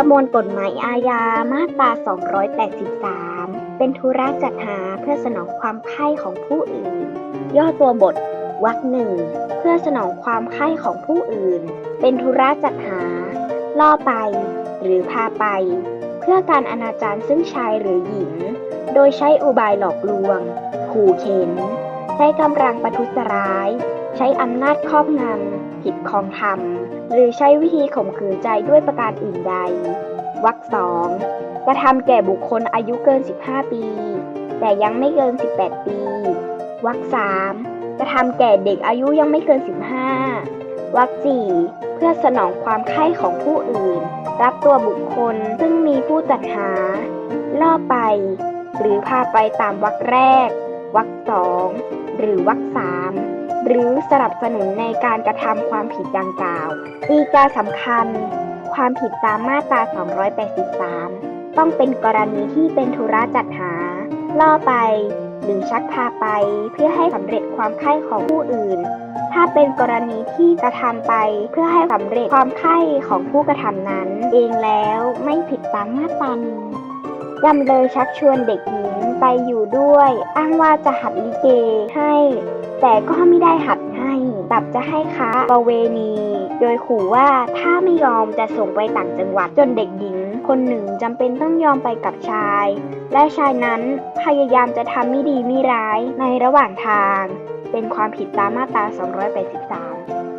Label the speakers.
Speaker 1: ประมวลกฎหมายอาญามาตรา 283 เป็นธุระจัดหาเพื่อสนองความใคร่ของผู้อื่น ย่อตัวบทวรรคหนึ่งเพื่อสนองความใคร่ของผู้อื่น เป็นธุระจัดหา ล่อไป หรือพาไป เพื่อการอนาจารซึ่งชายหรือหญิง โดยใช้อุบายหลอกลวง ขู่เข็น ใช้กำลังประทุษร้าย ใช้อำนาจครอบงำ ผิดคองธรรม หรือใช้วิธีข่มขืนใจด้วยประการอื่นใด วรรคสองกระทำแก่บุคคลอายุเกิน 15 ปี แต่ยังไม่เกิน 18 ปี วรรคสามกระทำแก่เด็กอายุยังไม่เกิน 15 วรรคสี่เพื่อสนองความใคร่ของผู้อื่น รับตัวบุคคลซึ่งมีผู้จัดหา ล่อไป หรือพาไปตามวรรคแรก วรรคสองหรือวรรคสามหรือสนับสนุนในการกระทำความผิดดังกล่าวอีกาสำคัญ ความผิดตามมาตรา 283 ต้องเป็นกรณีที่เป็นธุระจัดหา ล่อไป หรือชักพาไปเพื่อให้สำเร็จความใคร่ของผู้อื่น ถ้าเป็นกรณีที่กระทำไปเพื่อให้สำเร็จความใคร่ของผู้กระทำนั้น เองแล้วไม่ผิดตามมาตรานี้จำเลยชักชวนเด็กหญิง ไปอยู่ด้วย อ้างว่าจะหัดลิเกให้ แต่ก็ไม่ได้หัดให้กลับจะให้ค้าประเวณี โดยขู่ว่าถ้าไม่ยอมจะส่งไปต่างจังหวัดจนเด็กหญิง คนหนึ่งจำเป็นต้องยอมไปกับชาย และชายนั้นพยายามจะทำไม่ดีไม่ร้ายในระหว่างทาง เป็นความผิดตามมาตรา 283